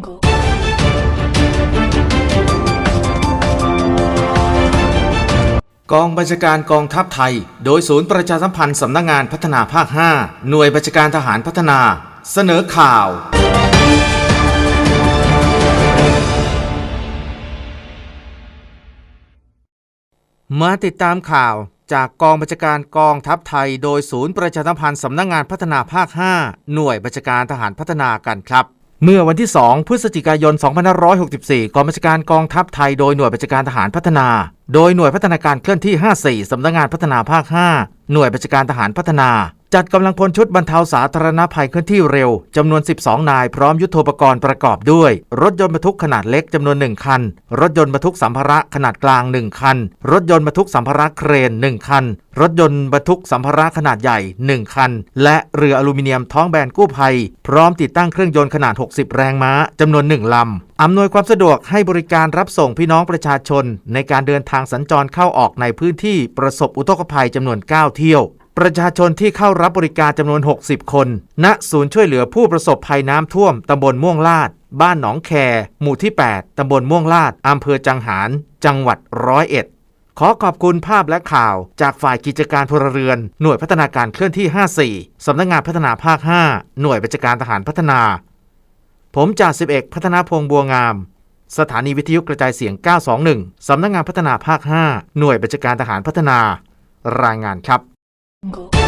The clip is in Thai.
Jungle. กองบัญชาการกองทัพไทย โดยศูนย์ประชาสัมพันธ์สำนักงงานพัฒนาภาค 5 หน่วยบัญชาการทหารพัฒนา เสนอข่าว มาติดตามข่าวจากกองบัญชาการกองทัพไทย โดยศูนย์ประชาสัมพันธ์สำนักงงานพัฒนาภาค 5 หน่วยบัญชาการทหารพัฒนากันครับ เมื่อวันที่ 2 พฤศจิกายน 2564 กองบัญชาการกองทัพไทยโดยหน่วยบัญชาการทหารพัฒนา โดยหน่วยพัฒนาการเคลื่อนที่ 54 สำนักงานพัฒนาภาค 5 หน่วยบัญชาการทหารพัฒนา จัดกำลังพลชุดบรรเทาสาธารณภัยเคลื่อนที่เร็วจำนวน 12 นายพร้อมยุทโธปกรณ์ประกอบด้วย รถยนต์บรรทุกขนาดเล็กจำนวน 1 คัน รถยนต์บรรทุกสัมภาระขนาดกลาง 1 คัน รถยนต์บรรทุกสัมภาระเครน 1 คัน รถยนต์บรรทุกสัมภาระขนาดใหญ่ 1 คัน และเรืออลูมิเนียมท้องแบนกู้ภัย พร้อมติดตั้งเครื่องยนต์ขนาด 60 แรงม้าจำนวน 1 ลำอำนวยความสะดวกให้บริการรับส่งพี่น้องประชาชน ในการเดินทางสัญจรเข้าออกในพื้นที่ประสบอุทกภัยจำนวน 9 เที่ยว ประชาชนที่เข้ารับบริการจำนวน 60 คน ณ ศูนย์ช่วยเหลือผู้ประสบภัยน้ำท่วมตำบลม่วงลาด บ้านหนองแค หมู่ที่ 8 ตำบลม่วงลาดอำเภอจังหาร จังหวัดร้อยเอ็ด ขอขอบคุณภาพและข่าวจากฝ่ายกิจการพลเรือน หน่วยพัฒนาการเคลื่อนที่ 54 สำนักงานพัฒนาภาค 5 หน่วยบัญชาการทหารพัฒนา ผมจ่าสิบเอกพัฒนาพงษ์บัวงาม สถานีวิทยุกระจายเสียง 921 สำนักงานพัฒนาภาค 5 หน่วยบัญชาการทหารพัฒนา รายงานครับ Jungle.